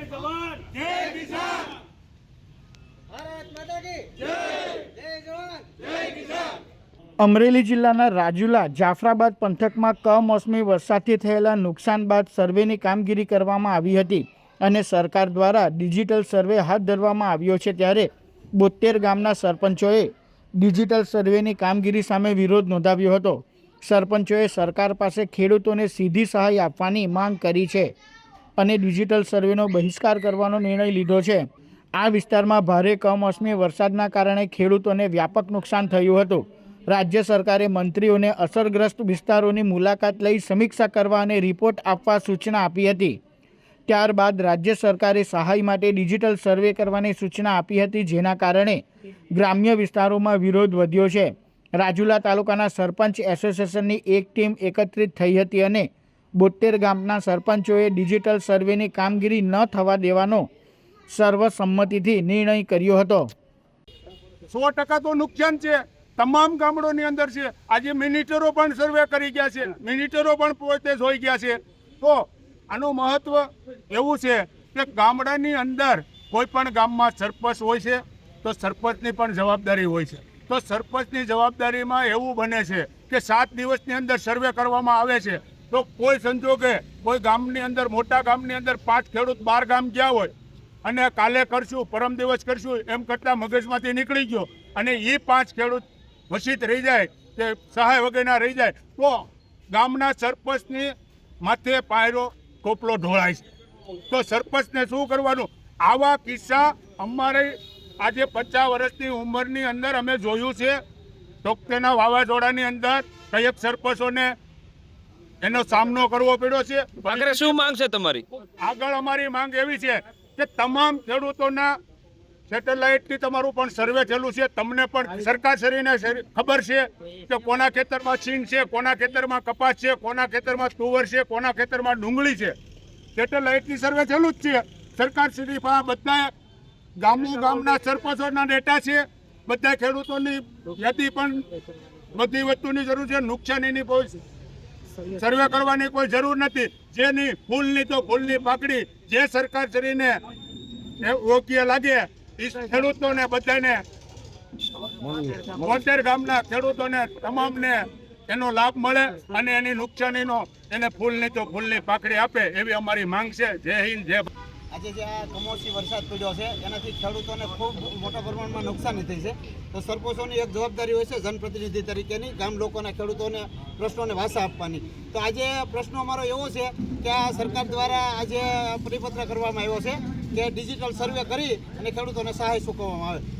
જવાન. જય કિસાન. ભારત માતા કી જય. જય જવાન. જય કિસાન. અમરેલી જિલ્લાના રાજુલા જાફરાબાદ પંથકમાં કમોસમી વરસાદથી થયેલા નુકસાન બાદ સર્વેની કામગીરી કરવામાં આવી હતી અને સરકાર દ્વારા ડિજિટલ સર્વે હાથ ધરવામાં આવ્યો છે ત્યારે બોતેર ગામના સરપંચોએ ડિજિટલ સર્વેની કામગીરી સામે વિરોધ નોંધાવ્યો હતો. સરપંચોએ સરકાર પાસે ખેડૂતોને સીધી સહાય આપવાની માંગ કરી છે. અને ડિજિટલ સર્વેનો બહિષ્કાર કરવાનો નિર્ણય લીધો છે. આ વિસ્તારમાં ભારે કમોસમી વરસાદના કારણે ખેડૂતોને વ્યાપક નુકસાન થયું હતું. રાજ્ય સરકારે મંત્રીઓને અસરગ્રસ્ત વિસ્તારોની મુલાકાત લઈ સમીક્ષા કરવા અને રિપોર્ટ આપવા સૂચના આપી હતી. ત્યારબાદ રાજ્ય સરકારે સહાય માટે ડિજિટલ સર્વે કરવાની સૂચના આપી હતી, જેના કારણે ગ્રામ્ય વિસ્તારોમાં વિરોધ વધ્યો છે. રાજુલા તાલુકાના સરપંચ એસોસિએશનની એક ટીમ એકત્રિત થઈ હતી અને બોતેર ગામના સરપંચોએ ડિજિટલ સર્વેની કામગીરી ન થવા દેવાનો સર્વસંમતિથી નિર્ણય કર્યો હતો. સો ટકા તો નુકસાન છે. તમામ ગામડોની અંદર છે. આજે મિનિટરો પણ સર્વે કરી ગયા છે. મિનિટરો પણ પોતે જોઈ ગયા છે. તો આનું મહત્વ એવું છે કે ગામડાની અંદર કોઈ પણ ગામમાં સરપંચ હોય છે, તો સરપંચની પણ જવાબદારી હોય છે. તો સરપંચની જવાબદારીમાં એવું બને છે કે સાત દિવસની અંદર સર્વે કરવામાં આવે છે. તો કોઈ સંજોગે કોઈ ગામની અંદર, મોટા ગામની અંદર પાંચ ખેડૂત બાર ગામ ગયા હોય અને કાલે કરશું, પરમ દિવસ કરશું, એમ કરતાં મગજમાંથી નીકળી ગયો અને એ પાંચ ખેડૂત વસિત રહી જાય કે સહાય વગેરેના રહી જાય, તો ગામના સરપંચની માથે પાયરો ટોપલો ઢોળાય છે. તો સરપંચને શું કરવાનું? આવા કિસ્સા અમારે આજે પચાસ વર્ષની ઉંમરની અંદર અમે જોયું છે. ટોકતેના વાવાઝોડાની અંદર કયક સરપંચોને એનો સામનો કરવો પડ્યો છે. આગળ શું માંગ છે તમારી? આગળ અમારી માંગ એવી છે કે તમામ ખેડૂતોના સેટેલાઇટથી તમારું પણ સર્વે થયેલું છે. તમને પણ સરકારશ્રીને શરી- ખબર છે કે કોના ખેતરમાં છીણ છે કોના ખેતરમાં કપાસ છે કોના ખેતરમાં તુવર છે કોના ખેતરમાં ડુંગળી છે. સેટેલાઇટની સર્વે થયેલું જ છે. સરકારશ્રી પાસે બધા ગામો ગામના સરપંચોના ડેટા છે. બધા ખેડૂતોની યાદી પણ બધી વસ્તુની જરૂર છે. નુકસાનીની કોઈ સર્વે કરવાની કોઈ જરૂર નથી. જેની ફૂલની તો ફૂલની પાકડી જે સરકાર શ્રીને એ યોગ્ય લાગે એ ખેડૂતોને બધાને બોતેર ગામના ખેડૂતોને તમામને એનો લાભ મળે અને એની નુકસાનીનો એને ફૂલની તો ફૂલની પાકડી આપે એવી અમારી માંગ છે. જય હિન્દ જય. આજે જે આ કમોસમી વરસાદ પડ્યો છે, એનાથી ખેડૂતોને ખૂબ મોટા પ્રમાણમાં નુકસાની થઈ છે. તો સરપંચોની એક જવાબદારી હોય છે જનપ્રતિનિધિ તરીકેની, ગામ લોકોના ખેડૂતોને પ્રશ્નોને વાસા આપવાની. તો આજે પ્રશ્નો અમારો એવો છે કે આ સરકાર દ્વારા આજે પરિપત્ર કરવામાં આવ્યો છે કે ડિજિટલ સર્વે કરી અને ખેડૂતોને સહાય ચૂકવવામાં આવે.